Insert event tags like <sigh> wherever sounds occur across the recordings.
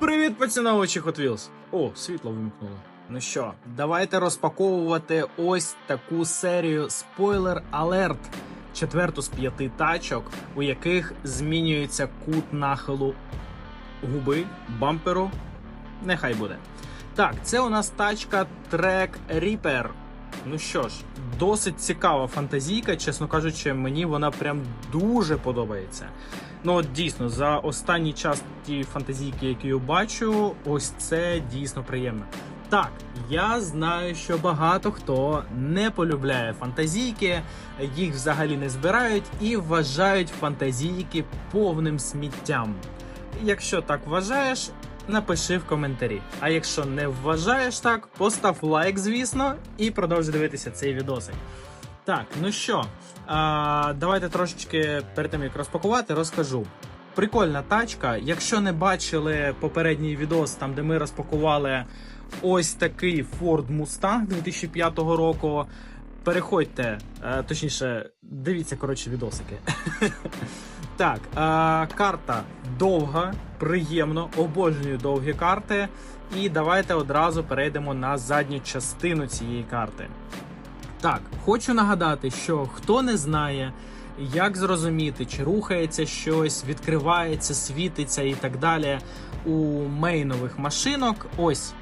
Привіт, поціновувачі Hot Wheels! О, світло вимкнуло. Ну що, давайте розпаковувати ось таку серію спойлер алерт. Четверту з п'яти тачок, у яких змінюється кут нахилу губи, бамперу. Нехай буде. Так, це у нас тачка Track Reaper. Ну що ж, досить цікава фантазійка, чесно кажучи, мені вона прям дуже подобається. Ну, от дійсно, за останній час ті фантазійки, які я бачу, ось це дійсно приємно. Так, я знаю, що багато хто не полюбляє фантазійки, їх взагалі не збирають і вважають фантазійки повним сміттям. Якщо так вважаєш, напиши в коментарі. А якщо не вважаєш так, постав лайк, звісно, і продовжуй дивитися цей відосик. Так, ну що, а, давайте трошечки перед тим як розпакувати, розкажу. Прикольна тачка. Якщо не бачили попередній відос, там де ми розпакували ось такий Ford Mustang 2005 року. Переходьте, е, точніше, дивіться коротше відосики. <laughs> Так, е, карта довга, приємно, обожнюю довгі карти. І давайте одразу перейдемо на задню частину цієї карти. Так, хочу нагадати, що хто не знає, як зрозуміти, чи рухається щось, відкривається, світиться і так далі у мейнових машинок, ось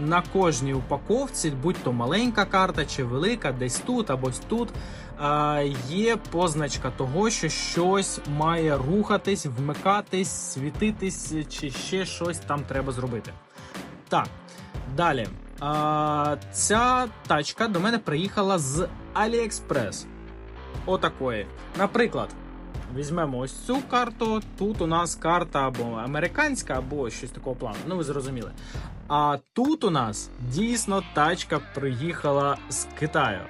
на кожній упаковці, будь то маленька карта чи велика, десь тут або тут, е, є позначка того, що щось має рухатись, вмикатись, світитись, чи ще щось там треба зробити. Так, далі. Ця тачка до мене приїхала з AliExpress. Отакої. Наприклад, візьмемо ось цю карту. Тут у нас карта або американська, або щось такого плану. Ну, ви зрозуміли. А тут у нас дійсно тачка приїхала з Китаю.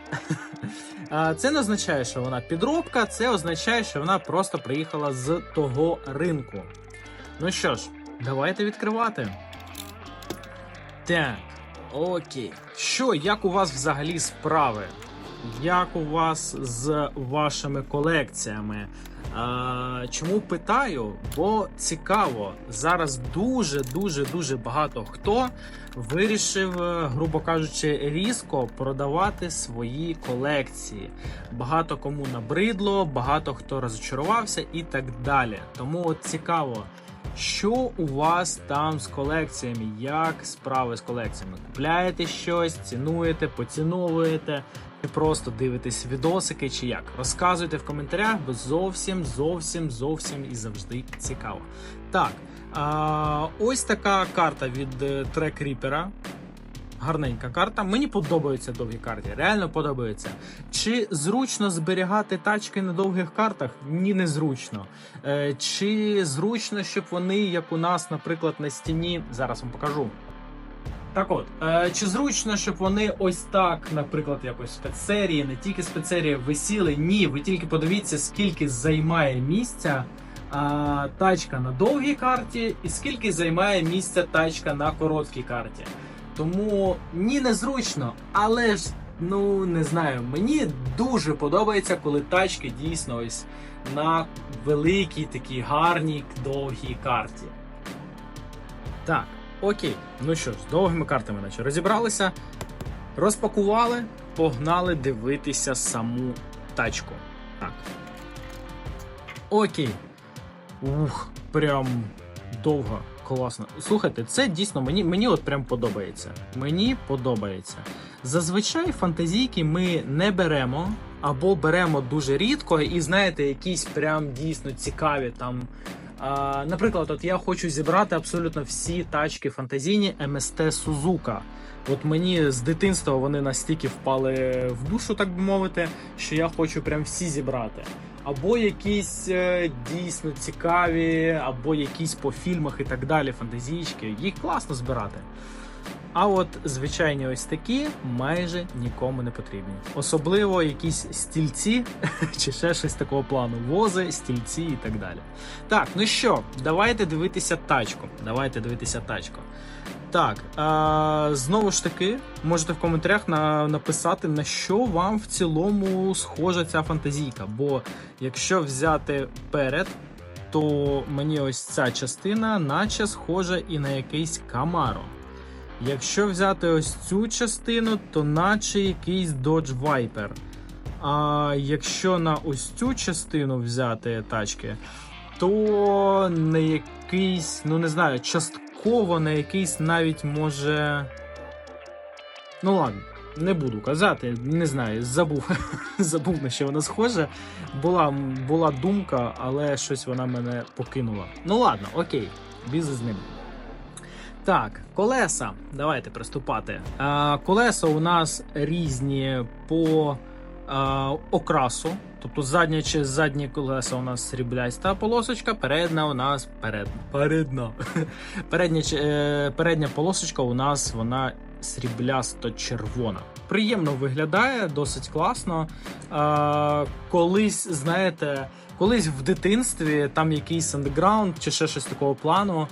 <laughs> Це не означає, що вона підробка, це означає, що вона просто приїхала з того ринку. Ну що ж, давайте відкривати. Так, окей. Що, як у вас взагалі справи? Як у вас з вашими колекціями? Чому питаю? Бо цікаво, зараз дуже дуже дуже багато хто вирішив, е, грубо кажучи, різко продавати свої колекції. Багато кому набридло, багато хто розчарувався і так далі. Тому от цікаво. Що у вас там з колекціями? Як справи з колекціями? Купляєте щось, цінуєте, поціновуєте, чи просто дивитесь відосики, чи як? Розказуйте в коментарях, бо зовсім, зовсім, зовсім і завжди цікаво. Так, а, ось така карта від е, Track Reaper. Гарненька карта. Мені подобаються довгі карти. Реально подобається. Чи зручно зберігати тачки на довгих картах? Ні, не зручно. Е, чи зручно, щоб вони, як у нас, наприклад, на стіні. Зараз вам покажу. Так от, е, чи зручно, щоб вони ось так, наприклад, якось спецсерії, не тільки спецсерії висіли? Ні, ви тільки подивіться, скільки займає місця а, тачка на довгій карті, і скільки займає місця тачка на короткій карті. Тому ні, незручно, але ж ну не знаю, мені дуже подобається, коли тачки дійсно ось на великій такій гарній довгій карті. Так, окей. Ну що з довгими картами наче розібралися, розпакували, погнали дивитися саму тачку. Так. Окей. Ух, прям довго, класно. Слухайте, це дійсно мені мені от прям подобається. Мені подобається. Зазвичай фантазійки ми не беремо, або беремо дуже рідко, і знаєте, якісь прям дійсно цікаві там. Наприклад, от я хочу зібрати абсолютно всі тачки фантазійні МСТ Сузука. От мені з дитинства вони настільки впали в душу, так би мовити, що я хочу прям всі зібрати. Або якісь е, дійсно цікаві, або якісь по фільмах і так далі, фантазійки. Їх класно збирати. А от звичайні ось такі майже нікому не потрібні. Особливо якісь стільці <laughs> чи ще щось такого плану. Вози, стільці і так далі. Так, ну що, давайте дивитися тачку. Давайте дивитися тачку. Так, а, знову ж таки, можете в коментарях на, написати, на що вам в цілому схожа ця фантазійка. Бо якщо взяти перед, то мені ось ця частина, наче схожа і на якийсь Camaro. Якщо взяти ось цю частину, то наче якийсь Dodge Viper. А якщо на ось цю частину взяти тачки, то на якийсь, ну не знаю, частково на якийсь навіть може. Ну ладно, не буду казати, не знаю, забув, <laughs> забув на що вона схожа. Була, була думка, але щось вона мене покинула. Ну ладно, окей, біз з ним. Так, колеса. Давайте приступати. А, колеса у нас різні по а, окрасу. Тобто задня чи задні колеса у нас срібляста полосочка, передня у нас перед, передна. <laughs> передня, е, передня полосочка у нас вона сріблясто-червона. Приємно виглядає, досить класно. А, колись, знаєте, колись в дитинстві там якийсь андеграунд чи ще щось такого плану.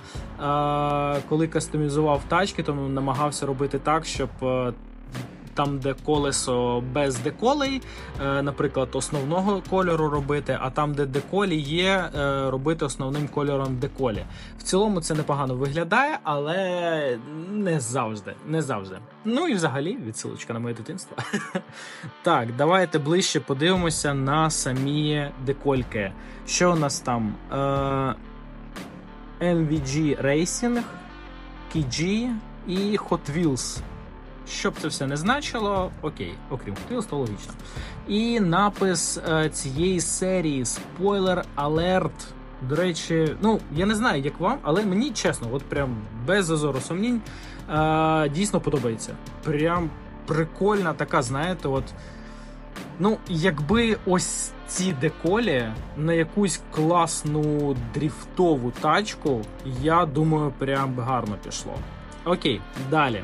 Коли кастомізував тачки, то намагався робити так, щоб. Е, Там, де колесо без деколей, е, наприклад, основного кольору робити, а там, де деколі є, е, робити основним кольором деколі. В цілому це непогано виглядає, але не завжди. Не завжди. Ну і взагалі відсилочка на моє дитинство. <laughs> так, давайте ближче подивимося на самі декольки. Що у нас там? Е, MVG Racing, KG і Hot Wheels. Щоб це все не значило, окей, окрім Wheels, то логічно. І напис е, цієї серії Spoiler Alert. До речі, ну я не знаю, як вам, але мені чесно, от прям без зазору сумнінь, е, дійсно подобається. Прям прикольна така, знаєте, от. Ну, якби ось ці деколі на якусь класну дріфтову тачку, я думаю, прям гарно пішло. Окей, далі.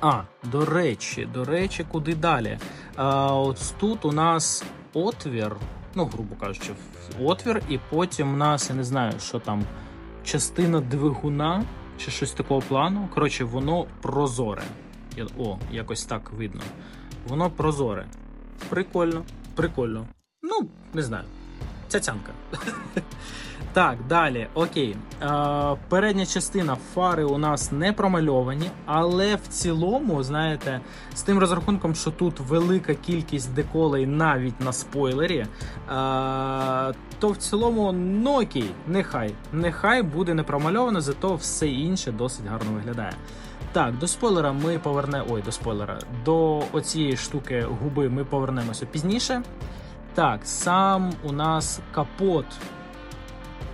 А, до речі, до речі, куди далі? А, от тут у нас отвір, ну, грубо кажучи, отвір, і потім у нас, я не знаю, що там, частина двигуна чи щось такого плану. Коротше, воно прозоре. О, якось так видно. Воно прозоре. Прикольно, прикольно. Ну, не знаю. Цяцянка. <laughs> Так, далі, окей. Е, передня частина фари у нас не промальовані, але в цілому, знаєте, з тим розрахунком, що тут велика кількість деколей навіть на спойлері, е, то в цілому, ну окей, нехай. Нехай буде не промальовано, зато все інше досить гарно виглядає. Так, до спойлера ми поверне. Ой, до спойлера. До оцієї штуки губи ми повернемося пізніше. Так, сам у нас капот.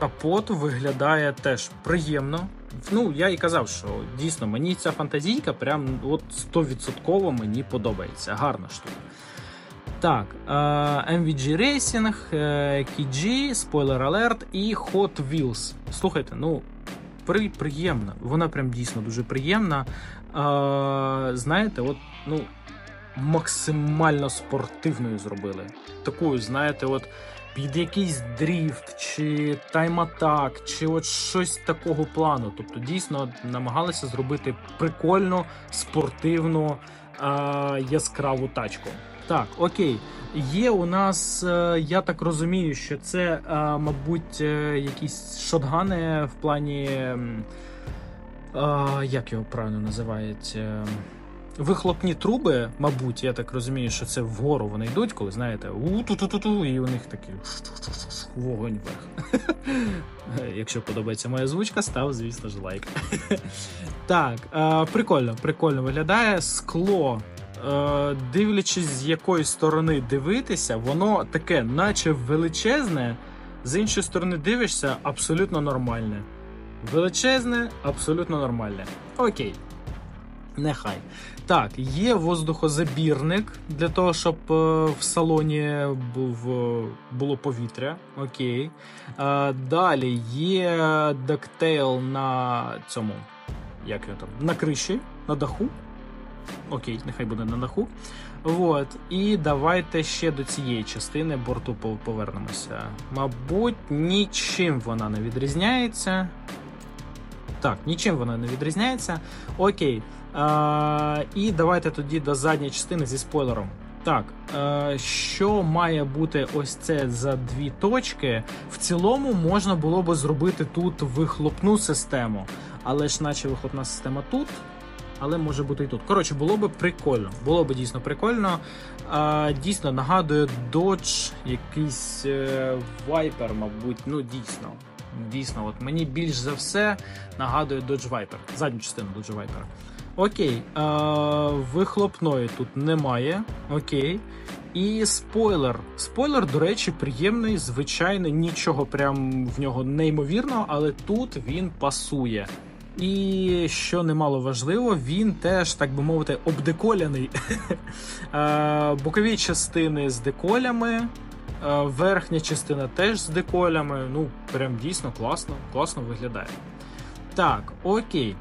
Капот виглядає теж приємно. Ну, я і казав, що дійсно мені ця фантазійка прям от 100% мені подобається. Гарна штука. Так, е, MVG Racing, е, KG, Spoiler Alert і Hot Wheels. Слухайте, ну, при, приємна. Вона прям дійсно дуже приємна. Е, знаєте, от, ну, максимально спортивною зробили. Такою, знаєте, от під якийсь дріфт, чи тайм-атак, чи от щось такого плану. Тобто, дійсно намагалися зробити прикольну, спортивну, е, яскраву тачку. Так, окей. Є у нас, е, я так розумію, що це, е, мабуть, е, якісь шотгани в плані. Як його правильно називають? Вихлопні труби, мабуть, я так розумію, що це вгору вони йдуть, коли знаєте, у-ту-ту-ту-ту, і у них такий вогонь вверх. <laughs> Якщо подобається моя звучка, став, звісно ж, лайк. <laughs> Так, е, прикольно, прикольно виглядає. Скло. Е, дивлячись, з якої сторони дивитися, воно таке, наче величезне, з іншої сторони дивишся, абсолютно нормальне. Величезне, абсолютно нормальне. Окей. Нехай. Так, є воздухозабірник для того, щоб е, в салоні був, е, було повітря. Окей. Е, далі є дактейл на цьому. Як його там? На криші, на даху. Окей, нехай буде на даху. Вот. І давайте ще до цієї частини борту повернемося. Мабуть, нічим вона не відрізняється. Так, нічим вона не відрізняється. Окей. І давайте тоді до задньої частини зі спойлером. Так, е, що має бути ось це за дві точки? В цілому можна було би зробити тут вихлопну систему, але ж наче вихлопна система тут. Але може бути і тут. Коротше, було би прикольно. Було би дійсно прикольно. А, Дійсно нагадує Dodge, якийсь е, Viper, мабуть. Ну, дійсно. Дійсно, от мені більш за все нагадує Dodge Viper. Задню частину Dodge Viper. Окей. А, вихлопної тут немає. Окей. І спойлер. Спойлер, до речі, приємний, звичайний, нічого прям в нього неймовірного, але тут він пасує. І що немало важливо, він теж, так би мовити, обдеколяний. <laughs> Бокові частини з деколями, верхня частина теж з деколями. Ну, прям дійсно класно, класно виглядає. Так, окей.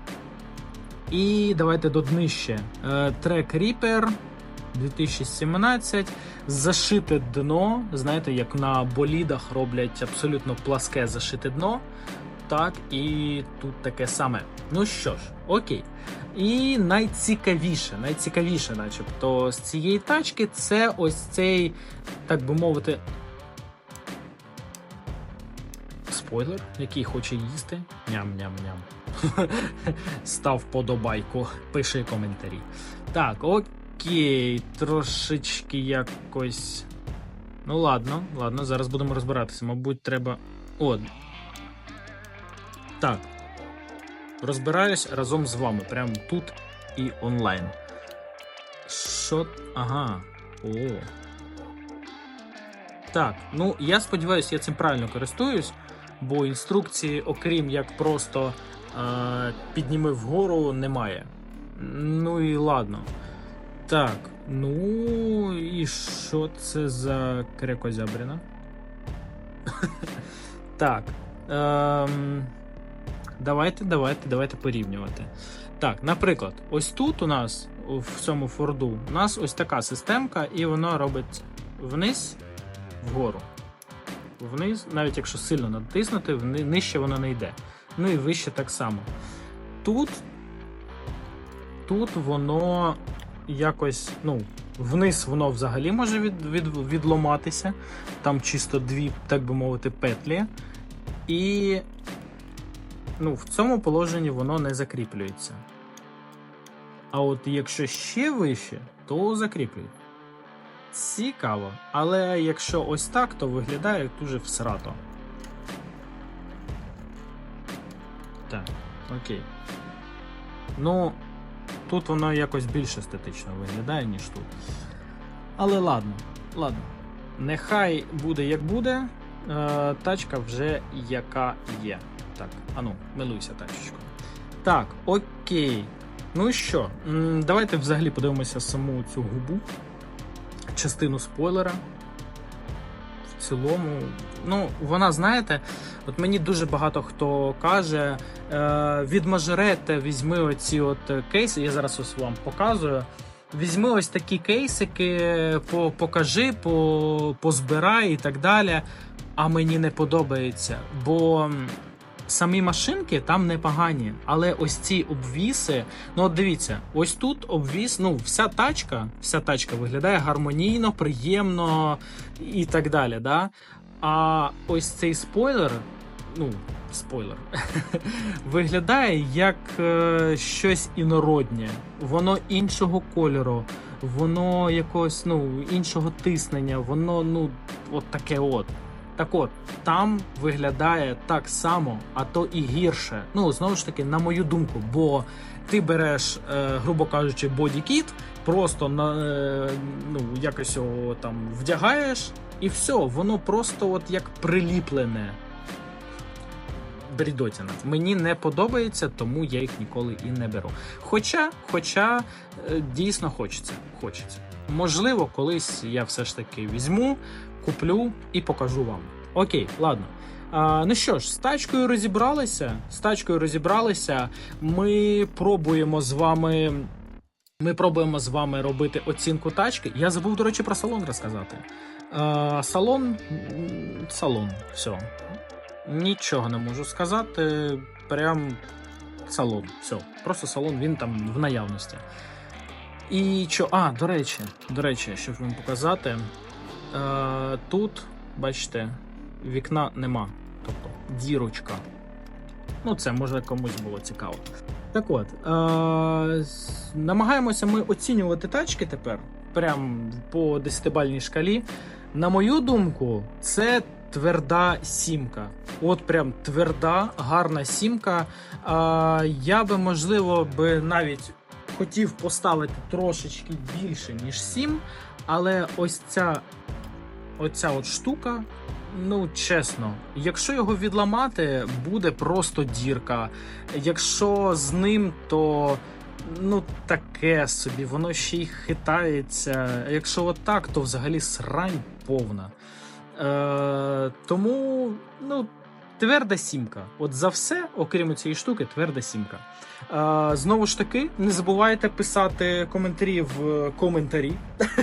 І давайте до днище. Трек Reaper 2017. Зашите дно. Знаєте, як на болідах роблять абсолютно пласке зашите дно. Так, і тут таке саме. Ну що ж, окей. І найцікавіше, найцікавіше, начебто, з цієї тачки це ось цей, так би мовити, спойлер, який хоче їсти. Ням-ням-ням. <laughs> Став подобайку, пиши коментарі. Так, окей, трошечки якось. Ну, ладно, ладно, зараз будемо розбиратися. Мабуть, треба. О, так. Розбираюсь разом з вами. Прямо тут і онлайн. Що. Ага. О. Так, ну я сподіваюся, я цим правильно користуюсь, бо інструкції, окрім як просто підніми вгору, немає. Ну і ладно. Так, ну і що це за крекозябрина? <laughs> так. Ем... Давайте, давайте, давайте порівнювати. Так, наприклад, ось тут у нас в цьому форду у нас ось така системка, і воно робить вниз, вгору. Вниз, навіть якщо сильно натиснути, нижче воно не йде. Ну і вище так само. Тут тут воно якось, ну, вниз воно взагалі може від, від, відломатися. Там чисто дві, так би мовити, петлі. І ну, в цьому положенні воно не закріплюється. А от якщо ще вище, то закріплює. Цікаво. Але якщо ось так, то виглядає дуже всрато. Окей. Ну, тут воно якось більш естетично виглядає, ніж тут. Але ладно, ладно. Нехай буде як буде. Е, тачка вже яка є. Так, ану, милуйся тачечко. Так, окей. Ну що, давайте взагалі подивимося саму цю губу, частину спойлера. Цілому, ну, вона, знаєте, от мені дуже багато хто каже: е, від мажоретта візьми оці от кейси, я зараз ось вам показую. Візьми ось такі кейсики, покажи, позбирай і так далі. А мені не подобається, бо самі машинки там непогані, але ось ці обвіси. Ну, от дивіться, ось тут обвіс. Ну, вся тачка, вся тачка виглядає гармонійно, приємно і так далі. Да? А ось цей спойлер, ну, спойлер, <laughs> виглядає як е, щось інороднє, воно іншого кольору. Воно якогось ну іншого тиснення, воно ну от таке от. Так от, там виглядає так само, а то і гірше. Ну, знову ж таки, на мою думку, бо ти береш, е, грубо кажучи, бодікіт, просто на е, ну, якось його там вдягаєш, і все, воно просто от як приліплене. Брідотіна. Мені не подобається, тому я їх ніколи і не беру. Хоча, хоча е, дійсно хочеться. хочеться. Можливо, колись я все ж таки візьму, куплю і покажу вам. Окей, ладно. А, Ну що ж, з тачкою розібралися. З тачкою розібралися. Ми пробуємо з вами. Ми пробуємо з вами робити оцінку тачки. Я забув, до речі, про салон розказати. А, Салон. Салон. Все. Нічого не можу сказати. Прям салон. Все. Просто салон він там в наявності. І що? А, до речі, до речі, щоб вам показати. Е, тут, бачите, вікна нема. Тобто дірочка. Ну, це може комусь було цікаво. Так от, е, намагаємося ми оцінювати тачки тепер, прям по 10-бальній шкалі. На мою думку, це тверда сімка. От прям тверда, гарна сімка. А, я би, можливо, би навіть хотів поставити трошечки більше, ніж 7, але ось ця, оця от штука. Ну, чесно, якщо його відламати, буде просто дірка. Якщо з ним, то ну таке собі, воно ще й хитається. Якщо отак, то взагалі срань повна. Е, тому, ну, тверда сімка. От за все, окрім цієї штуки, тверда сімка. Е, знову ж таки, не забувайте писати коментарі в коментарі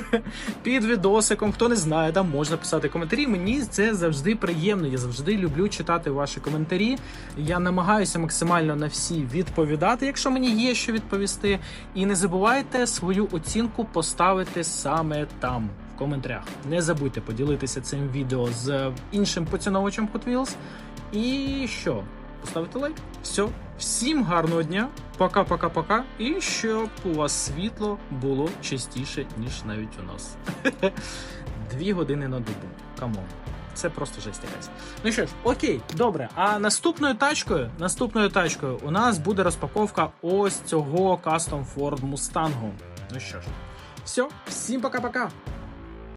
<laughs> під відосиком. Хто не знає, там можна писати коментарі. Мені це завжди приємно. Я завжди люблю читати ваші коментарі. Я намагаюся максимально на всі відповідати, якщо мені є що відповісти. І не забувайте свою оцінку поставити саме там. в Коментарях не забудьте поділитися цим відео з іншим поціновувачем Hot Wheels. І що? Поставити лайк. Все, всім гарного дня. Пока-пока-пока. І щоб у вас світло було частіше, ніж навіть у нас. <laughs> Дві години на добу. Камон. Це просто жесть якась. Ну що ж, окей, добре. А наступною тачкою, наступною тачкою у нас буде розпаковка ось цього Custom Ford Mustang. Ну що ж, все, всім пока-пока.